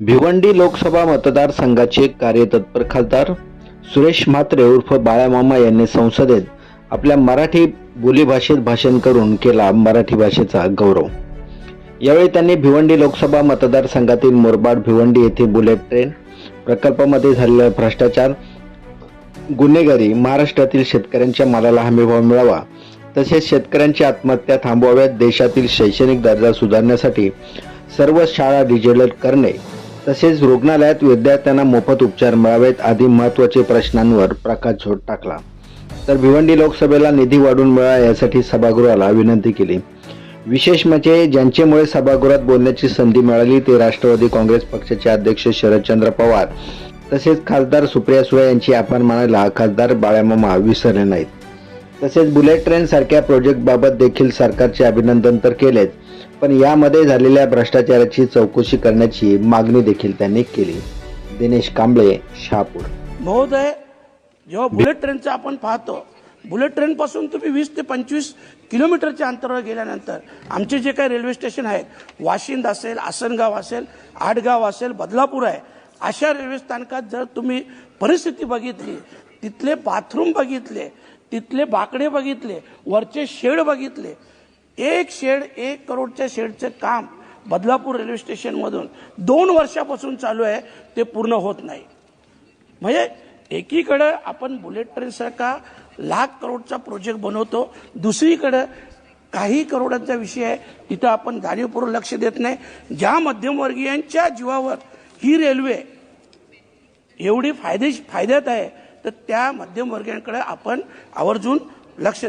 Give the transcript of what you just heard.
भिवंडी लोकसभा मतदारसंघाचे कार्यतत्पर खासदार सुरेश म्हात्रे उर्फ बाळामामा यांनी संसदेत आपल्या मराठी बोलीभाषेत भाषण करून केला मराठी भाषेचा गौरव. यावेळी त्यांनी भिवंडी लोकसभा मतदारसंघातील मोरबाड भिवंडी येथे बुलेट ट्रेन प्रकल्पामध्ये झालेला भ्रष्टाचार गुन्हेगारी महाराष्ट्रातील शेतकऱ्यांच्या मालाला हमीभाव मिळावा तसेच शेतकऱ्यांच्या आत्महत्या थांबवाव्यात देशातील शैक्षणिक दर्जा सुधारण्यासाठी सर्व शाळा डिजिटल करणे तसेच रुग्णालयात विद्यार्थ्यांना मोफत उपचार मिळावेत आदी महत्त्वाचे प्रश्नांवर प्रकाश झोड टाकला. तर भिवंडी लोकसभेला निधी वाढून मिळावा यासाठी सभागृहाला विनंती केली. विशेष म्हणजे ज्यांच्यामुळे सभागृहात बोलण्याची संधी मिळाली ते राष्ट्रवादी काँग्रेस पक्षाचे अध्यक्ष शरदचंद्र पवार तसेच खासदार सुप्रिया सुळे यांची आपण मानायला खासदार बाळ्यामामा विसरले नाहीत. तसेच बुलेट ट्रेन सारख्या प्रोजेक्टबाबत देखील सरकारचे अभिनंदन तर केलेच पण यामध्ये झालेल्या भ्रष्टाचाराची चौकशी करण्याची मागणी देखील त्यांनी केली. दिनेश कांबळे शहापूर. महोदय जेव्हा बुलेट ट्रेनचं आपण पाहतो बुलेट ट्रेनपासून तुम्ही वीस ते पंचवीस किलोमीटरच्या अंतरावर गेल्यानंतर आमचे जे काही रेल्वे स्टेशन आहेत वाशिंद असेल आसनगाव असेल आडगाव असेल बदलापूर आहे अशा रेल्वे स्थानकात जर तुम्ही परिस्थिती बघितली तिथले बाथरूम बघितले तिथले बाकडे बघितले वरचे शेड बघितले एक शेड एक करोडच्या शेडचं काम बदलापूर रेल्वे स्टेशनमधून दोन वर्षापासून चालू आहे ते पूर्ण होत नाही. म्हणजे एकीकडं आपण बुलेट ट्रेनसारखा लाख करोडचा प्रोजेक्ट बनवतो दुसरीकडं काही करोडांचा विषय आहे तिथं आपण जाणीवपूर्वक लक्ष देत नाही. ज्या मध्यमवर्गीयांच्या जीवावर ही रेल्वे एवढी फायदेश फायद्यात आहे तर त्या मध्यमवर्गीयांकडे आपण आवर्जून लक्ष दे